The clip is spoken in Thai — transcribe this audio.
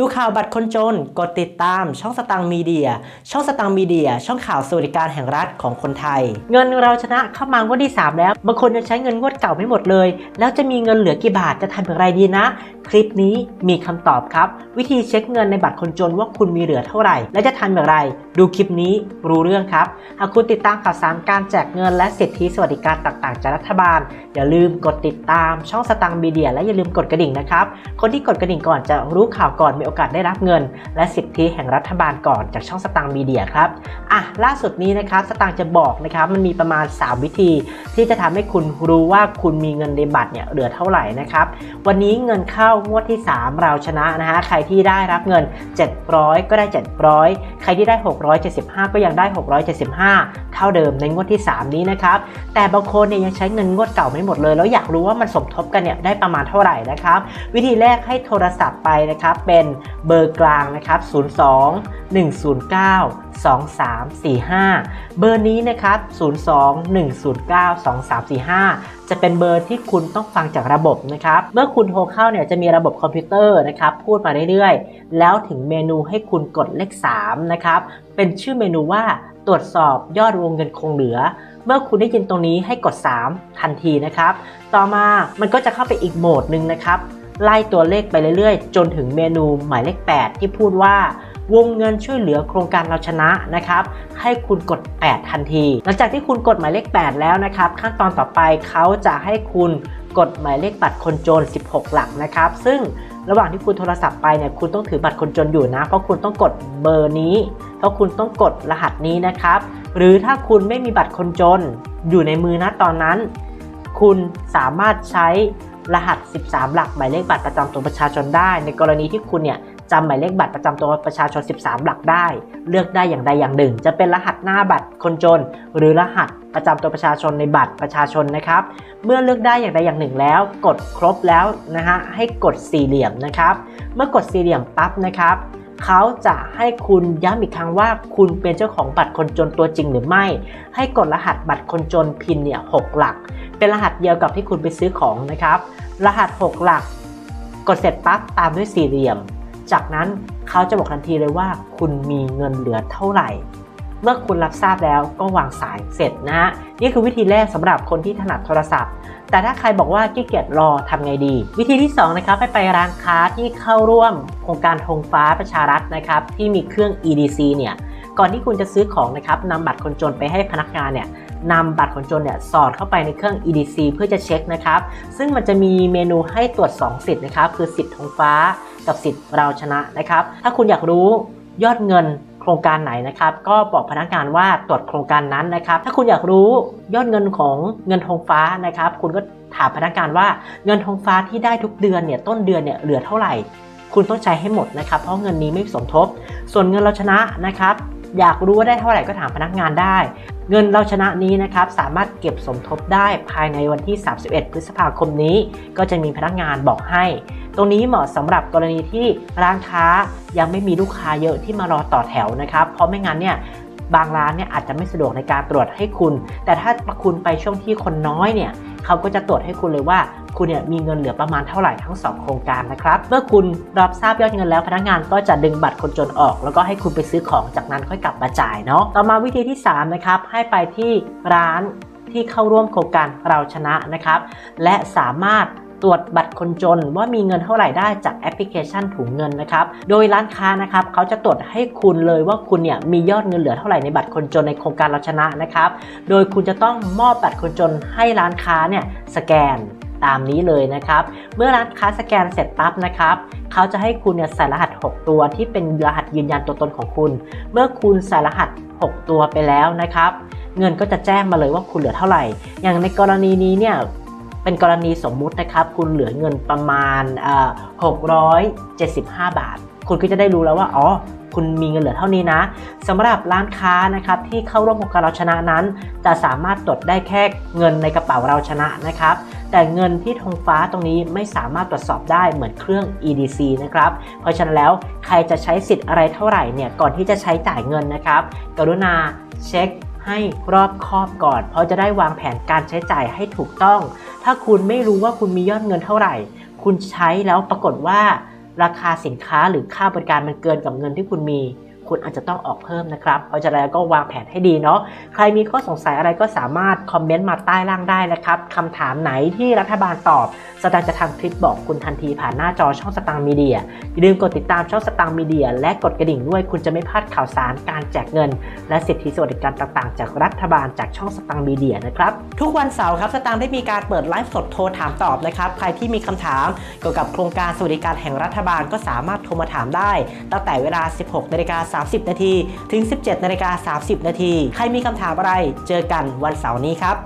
ดูข่าวบัตรคนจน กดติดตามช่องสตังค์มีเดีย ช่องสตังค์มีเดีย ช่องข่าวสวัสดิการแห่งรัฐของคนไทย เงินเราชนะเข้ามางวดที่ 3 แล้ว บางคนยังใช้เงินงวดเก่าไม่หมดเลย แล้วจะมีเงินเหลือกี่บาทจะทำอย่างไรดีนะ คลิปนี้มีคำตอบครับ วิธีเช็คเงินในบัตรคนจนว่าคุณมีเหลือเท่าไหร่ และจะทำอย่างไร ดูคลิปนี้รู้เรื่องครับ หากคุณติดตามข่าวสารการแจกเงินและสิทธิสวัสดิการต่างๆจากรัฐบาล อย่าลืมกดติดตามช่องสตังค์มีเดียและอย่าลืมกดกระดิ่งนะครับ คนที่กดกระดิ่งก่อนจะรู้ข่าวก่อนมีโอกาสได้รับเงิน และสิทธิแห่งรัฐบาลก่อนจากช่องสตังค์มีเดียครับอะล่าสุดนี้นะครับสตังค์จะบอกนะครับมันมีประมาณ 3 วิธี ที่จะทำให้คุณรู้ว่าคุณมีเงินในบัตรเนี่ยเหลือเท่าไหร่นะครับวันนี้เงินเข้างวดที่ 3 เราชนะนะฮะใครที่ได้รับเงิน 700 ก็ได้ 700 ใครที่ได้ 675 ก็ยังได้ 675 เท่าเดิมในงวดที่ 3 นี้นะครับแต่บางคนเนี่ยยังใช้เงินงวดเก่าไม่หมดเลย แล้วอยากรู้ว่ามันสมทบกันเนี่ยได้ประมาณเท่าไหร่นะครับวิธีแรกให้โทรศัพท์ไปนะครับเป็นเบอร์กลางนะครับ 02 109 2345 เบอร์นี้นะครับ 02 109 2345 จะเป็นเบอร์ที่คุณต้องฟังจากระบบนะครับ เมื่อคุณโทรเข้าเนี่ยจะมีระบบคอมพิวเตอร์นะครับพูดมาเรื่อยๆ แล้วถึงเมนูให้คุณกดเลข3นะครับเป็นชื่อเมนูว่าตรวจสอบยอดวงเงินคงเหลือ เมื่อคุณได้ยินตรงนี้ให้กด 3 ทันทีนะครับ ต่อมามันก็จะเข้าไปอีกโหมดหนึ่งนะครับไล่ตัวเลขไปเรื่อยๆ จนถึงเมนูหมายเลข 8 ที่พูดว่า วงเงินช่วยเหลือโครงการเราชนะนะครับ ให้คุณกด 8 ทันที หลังจากที่คุณกดหมายเลข 8 แล้วนะครับ ขั้นตอนต่อไปเขาจะให้คุณกดหมายเลขบัตรคนจน 16 หลักนะครับ ซึ่งระหว่างที่คุณโทรศัพท์ไปเนี่ยคุณต้องถือบัตรคนจนอยู่นะ เพราะคุณต้องกดเบอร์นี้ เพราะคุณต้องกดรหัสนี้นะครับ หรือถ้าคุณไม่มีบัตรคนจน อยู่ในมือนะตอนนั้น คุณสามารถใช้รหัส 13 หลักหมายเลขบัตรประจำตัวประชาชนได้ ในกรณีที่คุณเนี่ย จำหมายเลขบัตรประจำตัวประชาชน 13 หลักได้ เลือกได้อย่างใดอย่างหนึ่ง จะเป็นรหัสหน้าบัตรคนจน หรือรหัสประจำตัวประชาชนในบัตรประชาชนนะครับ เมื่อเลือกได้อย่างใดอย่างหนึ่งแล้ว กดครบแล้วนะฮะให้กดสี่เหลี่ยมนะครับ เมื่อกดสี่เหลี่ยมปั๊บนะครับเขาจะให้คุณย้ำอีกครั้งว่าคุณเป็นเจ้าของบัตรคนจนตัวจริงหรือไม่ ให้กดรหัสบัตรคนจนพินเนี่ยหกหลัก เป็นรหัสเดียวกับที่คุณไปซื้อของนะครับ รหัส 6 หลัก กดเสร็จปั๊บตามด้วยสี่เหลี่ยม จากนั้นเขาจะบอกทันทีเลยว่าคุณมีเงินเหลือเท่าไหร่ เมื่อคุณรับทราบแล้วก็วางสายเสร็จนะฮะนี่คือวิธีแรกสำหรับคนที่ถนัดโทรศัพท์ แต่ถ้าใครบอกว่าขี้เกียจรอทำไงดี วิธีที่2นะครับให้ไปร้านค้าที่เข้าร่วม โครงการธงฟ้าประชารัฐนะครับที่มีเครื่อง EDC เนี่ยก่อนที่คุณจะซื้อของนะครับนำบัตรคนจนไปให้พนักงานเนี่ยนำบัตรคนจนเนี่ยสอดเข้าไปในเครื่อง EDC เพื่อจะเช็คนะครับ ซึ่งมันจะมีเมนูให้ตรวจ 2 สิทธิ์นะครับ คือสิทธิ์ธงฟ้า กับสิทธิ์เราชนะนะครับ ถ้าคุณอยากรู้ยอดเงินโครงการไหนนะครับ ก็บอกพนักงานว่าตรวจโครงการนั้นนะครับ ถ้าคุณอยากรู้ยอดเงินของเงินธงฟ้านะครับ คุณก็ถามพนักงานว่าเงินธงฟ้าที่ได้ทุกเดือนเนี่ยต้นเดือนเนี่ยเหลือเท่าไหร่ คุณต้องใช้ให้หมดนะครับ เพราะเงินนี้ไม่สมทบ ส่วนเงินเราชนะนะครับ อยากรู้ว่าได้เท่าไหร่ก็ถามพนักงานได้ เงินเราชนะนี้นะครับ สามารถเก็บสมทบได้ภายในวันที่ 31 พฤษภาคมนี้ ก็จะมีพนักงานบอกให้ ตรงนี้เหมาะสำหรับกรณีที่ร้านค้ายังไม่มีลูกค้าเยอะที่มารอต่อแถวนะครับ เพราะไม่งั้นเนี่ยบางร้านเนี่ยอาจจะไม่สะดวกในการตรวจให้คุณ แต่ถ้าคุณไปช่วงที่คนน้อยเนี่ยเขาก็จะตรวจให้คุณเลยว่าคุณเนี่ยมีเงินเหลือประมาณเท่าไหร่ทั้ง 2 โครงการนะครับ เมื่อคุณรับทราบยอดเงินแล้วพนักงานก็จะดึงบัตรคนจนออก แล้วก็ให้คุณไปซื้อของจากนั้นค่อยกลับมาจ่ายเนาะ ต่อมาวิธีที่ 3 นะครับ ให้ไปที่ร้านที่เข้าร่วมโครงการเราชนะนะครับ และสามารถ ตรวจบัตรคนจนว่ามีเงินเท่าไหร่ได้จากแอปพลิเคชันถุงเงินนะครับ โดยร้านค้านะครับเขาจะตรวจให้คุณเลยว่าคุณเนี่ยมียอดเงินเหลือเท่าไหร่ในบัตรคนจนในโครงการเราชนะนะครับ โดยคุณจะต้องมอบบัตรคนจนให้ร้านค้าเนี่ยสแกนตามนี้เลยนะครับ เมื่อร้านค้าสแกนเสร็จปั๊บนะครับ เขาจะให้คุณเนี่ยใส่รหัส 6 ตัวที่เป็นรหัสยืนยันตัวตนของคุณ เมื่อคุณใส่รหัส 6 ตัวไปแล้วนะครับ เงินก็จะแจ้งมาเลยว่าคุณเหลือเท่าไหร่ อย่างในกรณีนี้เนี่ย เป็นกรณีสมมุตินะครับ คุณเหลือเงินประมาณเอ่อ675 บาท คุณก็จะได้รู้แล้วว่า อ๋อ คุณมีเงินเหลือเท่านี้นะ สำหรับร้านค้านะครับที่เข้าร่วมโครงการเราชนะนั้น จะสามารถตรวจได้แค่เงินในกระเป๋าเราชนะนะครับ แต่เงินที่ธงฟ้าตรงนี้ไม่สามารถตรวจสอบได้เหมือนเครื่อง EDC นะครับ เพราะฉะนั้นแล้วใครจะใช้สิทธิ์อะไรเท่าไหร่เนี่ย ก่อนที่จะใช้จ่ายเงินนะครับ กรุณาเช็ค ให้รอบคอบก่อน เพราะจะได้วางแผนการใช้จ่ายให้ถูกต้อง ถ้าคุณไม่รู้ว่าคุณมียอดเงินเท่าไหร่ คุณใช้แล้วปรากฏว่า ราคาสินค้าหรือค่าบริการมันเกินกับเงินที่คุณมี คุณอาจจะต้องออกเพิ่มนะครับเพราะฉะนั้นก็วางแผนให้ดีเนาะใครมีข้อสงสัยอะไรก็สามารถคอมเมนต์มาใต้ล่างได้นะครับคำถามไหนที่รัฐบาลตอบสตางค์จะทำคลิปบอกคุณทันทีผ่านหน้าจอช่องสตางค์มีเดียอย่าลืมกดติดตามช่องสตางค์มีเดีย และกดกระดิ่งด้วยคุณจะไม่พลาดข่าวสารการแจกเงิน และสิทธิสวัสดิการต่างๆ จากรัฐบาลจากช่องสตางค์มีเดียนะครับทุกวันเสาร์ครับสตางค์ได้มีการเปิดไลฟ์สดโทรถามตอบนะครับใครที่มีคำถามเกี่ยวกับโครงการสวัสดิการแห่งรัฐบาลก็สามารถโทรมาถามได้ ตั้งแต่เวลา 16นาฬิกา30 นาที ถึง 17นาฬิกา30 นาที ใครมีคำถามอะไร เจอกันวันเสาร์นี้ครับ